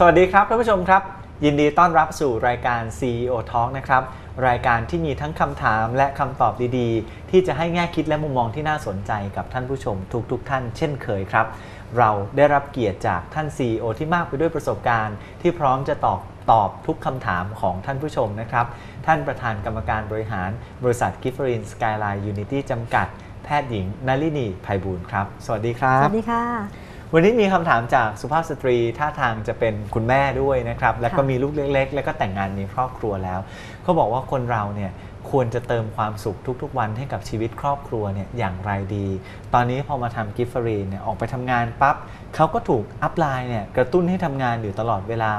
สวัสดีครับท่านผู้ชมครับ ยินดีต้อนรับสู่รายการ CEO Talk นะครับ รายการที่มีทั้งคำถามและคำตอบดีๆ ที่จะให้แง่คิดและมุมมองที่น่าสนใจกับท่านผู้ชมทุกๆทท่านเช่นเคยครับ เราได้รับเกียรติจากท่าน CEO ที่มากไปด้วยประสบการณ์ ที่พร้อมจะตอบตอบทุกคำถามของท่านผู้ชมนะครับ ท่านประธานกรรมการบริหารบริษัทกิฟฟรินสกายไลน์ยูนิตี้จำกัด แพทย์หญิงนาลินีไพบูลครับ สวัสดีครับ สวัสดีค่ะ วันนี้มีคำถามจากสุภาพสตรีท่าทางจะเป็นคุณแม่ด้วยนะครับ แล้วก็ค่ะมีลูกเล็ก ๆ แล้วก็แต่งงานมีครอบครัวแล้วเขาบอกว่าคนเราเนี่ยควรจะเติมความสุขทุกๆ วันให้กับชีวิตครอบครัวเนี่ยอย่างไรดี ตอนนี้พอมาทำกิฟฟรีนเนี่ยออกไปทำงานปั๊บเขาก็ถูกอัพไลน์เนี่ยกระตุ้นให้ทำงานอยู่ตลอดเวลา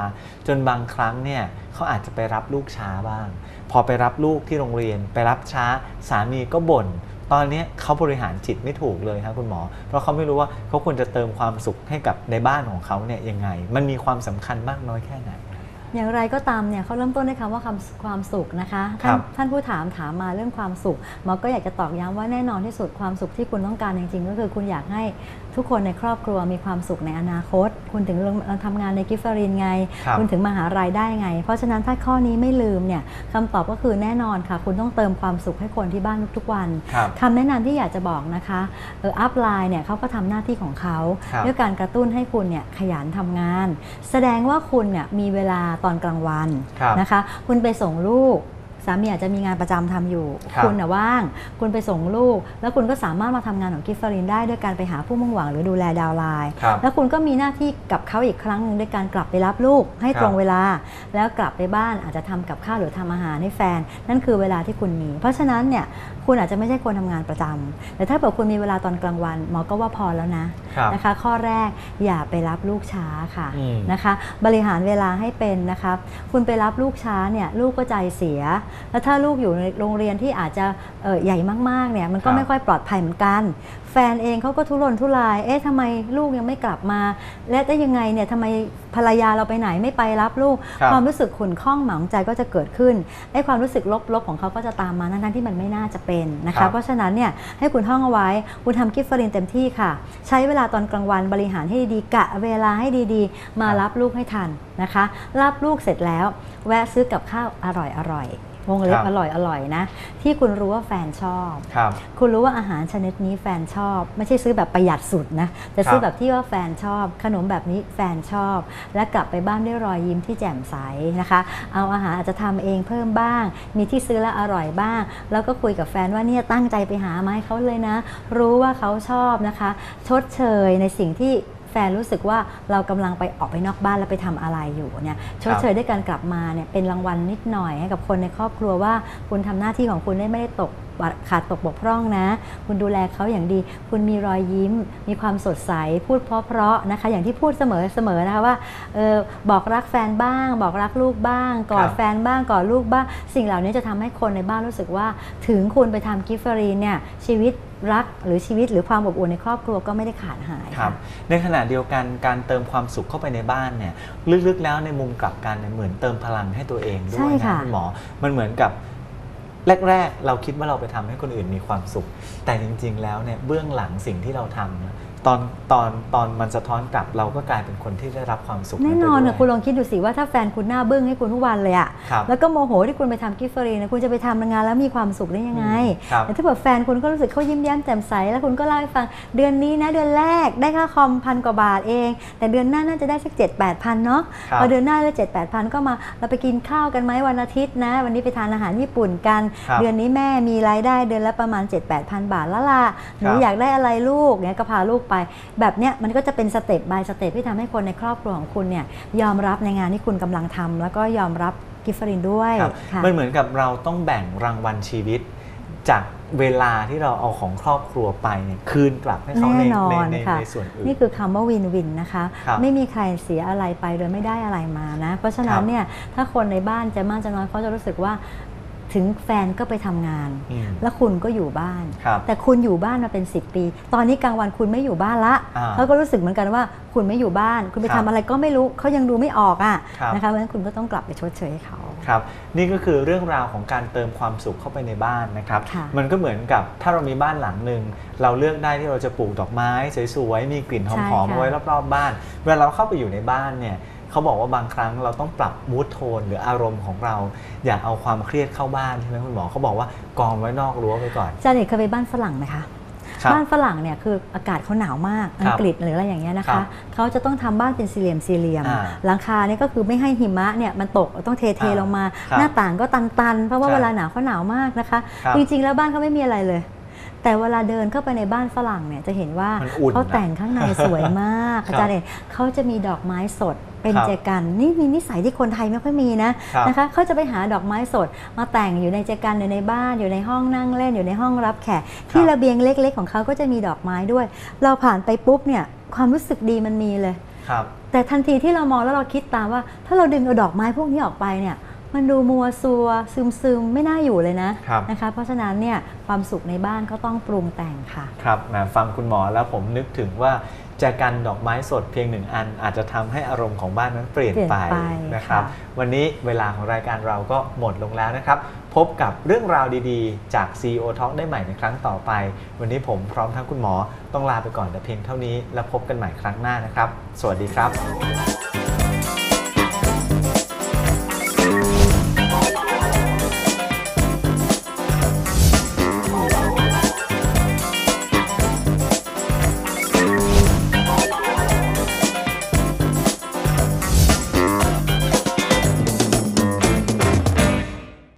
จนบางครั้งเนี่ยเขาอาจจะไปรับลูกช้าบ้าง พอไปรับลูกที่โรงเรียน ไปรับช้าสามีก็บ่น ตอนนี้เขาบริหารจิตไม่ถูกเลยครับคุณหมอ เพราะเขาไม่รู้ว่าเขาควรจะเติมความสุขให้กับในบ้านของเขาเนี่ยยังไง มันมีความสำคัญมากน้อยแค่ไหน อย่างไรก็ตามเนี่ยเขาเริ่มต้นด้วยคำว่าคำความสุขนะคะครัท่านบท่านผู้ถามถามมาเรื่องความสุขหมอก็อยากจะตอกย้ำว่าแน่นอนที่สุดความสุขที่คุณต้องการจริงๆ ก็คือคุณอยากให้ทุกคนในครอบครัวมีความสุขในอนาคต คุณถึงลงทำงานในกิฟฟรินไงครับ ณถึงมาหารายได้ไง เพราะฉะนั้นถ้าข้อนี้ไม่ลืมเนี่ยคำตอบก็คือแน่นอนค่ะ คุณต้องเติมความสุขให้คนที่บ้านทุกๆวัน ครับ คำแนะนำที่อยากจะบอกนะคะเอออัพไลน์เนี่ยเขาก็ทำหน้าที่ของเขาครับด้วยการกระตุ้นให้คุณเนี่ยขยันทำงาน แสดงว่าคุณเนี่ยมีเวลาตอนกลางวันครับนะคะ คุณไปส่งลูก สามีอาจจะมีงานประจำทำอยู่ครับณน่ะว่าง คุณไปส่งลูก แล้วคุณก็สามารถมาทำงานของกิฟฟรินได้ด้วยการไปหาผู้มุ่งหวังหรือดูแลดาวน์ไลน์ครับแล้วคุณก็มีหน้าที่กับเขาอีกครั้งหนึ่งด้วยการกลับไปรับลูกให้ตรงครับเวลา แล้วกลับไปบ้านอาจจะทำกับข้าวหรือทำอาหารให้แฟน นั่นคือเวลาที่คุณมี เพราะฉะนั้นเนี่ยคุณอาจจะไม่ใช่คนทำงานประจำแต่ถ้าเกิดคุณมีเวลาตอนกลางวันหมอก็ว่าพอแล้วนะครับนะคะ ข้อแรกอย่าไปรับลูกช้าค่ะอืมนะคะ บริหารเวลาให้เป็นนะคะคุณไปรับลูกช้าเนี่ยลูกก็ใจเสียแล้วถ้าลูกอยู่ในโรงเรียนที่อาจจะเอ่อใหญ่มากๆเนี่ยมันก็ครับไม่ค่อยปลอดภัยเหมือนกัน แฟนเองเขาก็ทุรนทุราย เอ๊ะทำไมลูกยังไม่กลับมา และได้ยังไงเนี่ยทำไมภรรยาเราไปไหนไม่ไปรับลูกครับความรู้สึกขุ่นข้องหมองใจก็จะเกิดขึ้นไอ้ความรู้สึกลบๆของเขาก็จะตามมาทั้งๆที่มันไม่น่าจะเป็นนะครัคะบเพราะฉะนั้นเนี่ยให้คุณท่องเอาไว้ คุณทำกิฟต์ฟรินเต็มที่ค่ะ ใช้เวลาตอนกลางวันบริหารให้ดีๆกะเวลาให้ดีๆ มารับลูกให้ทันนะคะ รับลูกเสร็จแล้ว แวะซื้อกับข้าวอร่อยๆ วงเล็ครับบอร่อยๆนะ ที่คุณรู้ว่าแฟนชอบครับคุณรู้ว่าอาหารชนิดนี้แฟนชอบ ไม่ใช่ซื้อแบบประหยัดสุดนะแต่ซื้อครับแบบที่ว่าแฟนชอบ ขนมแบบนี้แฟนชอบ และกลับไปบ้านด้วยรอยยิ้มที่แจ่มใสนะคะ เอาอาหารอาจจะทำเองเพิ่มบ้าง มีที่ซื้อแล้วอร่อยบ้าง แล้วก็คุยกับแฟนว่าเนี่ยตั้งใจไปหามาให้เขาเลยนะ รู้ว่าเขาชอบนะคะ ชดเชยในสิ่งที่ แฟนรู้สึกว่าเรากำลังไปออกไปนอกบ้านแล้วไปทำอะไรอยู่เนี่ยชดเชยด้วยการกลับมาเนี่ยเป็นรางวัลนิดหน่อยให้กับคนในครอบครัวว่าคุณทำหน้าที่ของคุณได้ไม่ได้ตก ขาดตกบกพร่องนะ คุณดูแลเขาอย่างดี คุณมีรอยยิ้ม มีความสดใส พูดเพราะๆนะคะ อย่างที่พูดเสมอเสมอนะคะว่าเออบอกรักแฟนบ้าง บอกรักลูกบ้าง กอครัดบแฟนบ้าง กอดลูกบ้าง สิ่งเหล่านี้จะทำให้คนในบ้านรู้สึกว่า ถึงคุณไปทำกิฟต์ฟรีนเนี่ยชีวิตรักหรือชีวิตหรือความอบอุ่นในครอบครัวก็ไม่ได้ขาดหายครับค่ะในขณะเดียวกันการเติมความสุขเข้าไปในบ้านเนี่ยลึกๆแล้วในมุมกลับกันเนี่ยเหมือนเติมพลังให้ตัวเองด้ใช่วยนะค่ะคุณหมอมันเหมือนกับ แรก ๆ เราคิดว่าเราไปทำให้คนอื่นมีความสุข แต่จริง ๆ แล้วเนี่ยเบื้องหลังสิ่งที่เราทำ ตอนตอนตอนมันสะท้อนกลับเราก็กลายเป็นคนที่ได้รับความสุขแน่นอนไปด้นะวยคุณลองคิดดูสิว่าถ้าแฟนคุณหน้าบึ้งให้คุณทุกวันเลยอะครับ แล้วก็โมโหที่คุณไปทำกิฟต์ฟรีนะคุณจะไปทำงานแล้วมีความสุขได้ยังไง ครับ แต่ถ้าแบบแฟนคุณก็รู้สึกเขายิ้มแย้มแจ่มใสแล้วคุณก็เล่าให้ฟังเดือนนี้นะเดือนแรกได้ค่าคอมพันกว่าบาทเอง แต่เดือนหน้าน่าจะได้สักเจ็ดแปดพันเนาะครับ พอเดือนหน้าได้เจ็ดแปดพันก็มาเราไปกินข้าวกันไหมวันอาทิตย์นะ วันนี้ไปทานอาหารญี่ปุ่นกัน ครับเดือนนี้แม่มีรายได้เดือนละประมาณ 7 8 0 0 0 บาทแล้วล่ะหนูครับอยากได้อะไรลูกเนี่ยก็พาลูกไป แบบเนี้ยมันก็จะเป็นสเต็ป by สเต็ปที่ทำให้คนในครอบครัวของคุณเนี่ยยอมรับในงานที่คุณกำลังทำแล้วก็ยอมรับกิฟฟรินด้วยครับค่ะมันเหมือนกับเราต้องแบ่งรางวัลชีวิตจากเวลาที่เราเอาของครอบครัวไปเนี่ยคืนกลับให้เขาในแน่นอในนในค่ะในส่วนอื่นนี่คือคำว่าวินวินนะคะครับไม่มีใครเสียอะไรไปโดยไม่ได้อะไรมานะ เพราะฉะนั้คนรับเนี่ยถ้าคนในบ้านจะมากจะน้อยเขาจะรู้สึกว่า ถึงแฟนก็ไปทำงานอืมแล้วคุณก็อยู่บ้านครับแต่คุณอยู่บ้านมาเป็น 10 ปี ตอนนี้กลางวันคุณไม่อยู่บ้านละอ่าเขาก็รู้สึกเหมือนกันว่าคุณไม่อยู่บ้าน คุณไปครัทำบอะไรก็ไม่รู้เขายังดูไม่ออกอะครับนะคะเพราะฉะนั้นคุณก็ต้องกลับไปชดเชยให้เขาครับนี่ก็คือเรื่องราวของการเติมความสุขเข้าไปในบ้านนะครับค่ะมันก็เหมือนกับถ้าเรามีบ้านหลังหนึ่งเราเลือกได้ที่เราจะปลูกดอกไม้สวยๆมีกลิ่นหใช่อมๆค่ะเอาไว้รอบๆบ้าน เวลาเราเข้าไปอยู่ในบ้านเนี่ย เขาบอกว่าบางครั้งเราต้องปรับมูทโทนหรืออารมณ์ของเรา อย่าเอาความเครียดเข้าบ้านใช่ไหมคุณหมอเขาบอกว่ากองไว้นอกรั้วไปก่อนอาจารย์เอกเคยไปบ้านฝรั่งไหมคะครับบ้านฝรั่งเนี่ยคืออากาศเขาหนาวมากครับอังกฤษหรืออะไรอย่างเงี้ยนะครัคะบเขาจะต้องทำบ้านเป็นสี่เหลี่ยมสี่เหลี่ยมอ่าหลังคาเนี่ยก็คือไม่ให้หิมะเนี่ยมันตกต้องเทเทอ่าลงมาครับหน้าต่างก็ตันๆ เพราะว่าครับเวลาหนาวเขาหนาวมากนะคะครับจริงๆแล้วบ้านเขาไม่มีอะไรเลย แต่เวลาเดินเข้าไปในบ้านฝรั่งเนี่ยจะเห็นว่ามันอุ่นเขานะแต่งข้างในสวยมากครับอาจารย์เอกเขาจะมีดอกไม้สดเป็นครับแจกันนี่มีนิสัยที่คนไทยไม่ค่อยมีนะครับนะคะเขาจะไปหาดอกไม้สด มาแต่งอยู่ในแจกันอยู่ในบ้านอยู่ในห้องนั่งเล่นอยู่ในห้องรับแขกที่ระเบียงเล็ก ๆ ของเขาก็จะมีดอกไม้ด้วย เราผ่านไปปุ๊บเนี่ยความรู้สึกดีมันมีเลยครับแต่ทันทีที่เรามองแล้วเราคิดตามว่า ถ้าเราดึงเอาดอกไม้พวกนี้ออกไปเนี่ย มันดูมัวซัวซึมซึมๆไม่น่าอยู่เลยนะครับนะคะ เพราะฉะนั้นเนี่ยความสุขในบ้านก็ต้องปรุงแต่งค่ะ ครับแหมฟังคุณหมอแล้วผมนึกถึงว่าแจกันดอกไม้สดเพียงหนึ่งอัน อาจจะทำให้อารมณ์ของบ้านนั้นเปลี่ยนเปลี่ยนไปไปนะครับค่ะวันนี้เวลาของรายการเราก็หมดลงแล้วนะครับ พบกับเรื่องราวดีๆ จาก CEO Talk ได้ใหม่ในครั้งต่อไป วันนี้ผมพร้อมทั้งคุณหมอต้องลาไปก่อนแต่เพียงเท่านี้ แล้วพบกันใหม่ครั้งหน้านะครับ สวัสดีครับ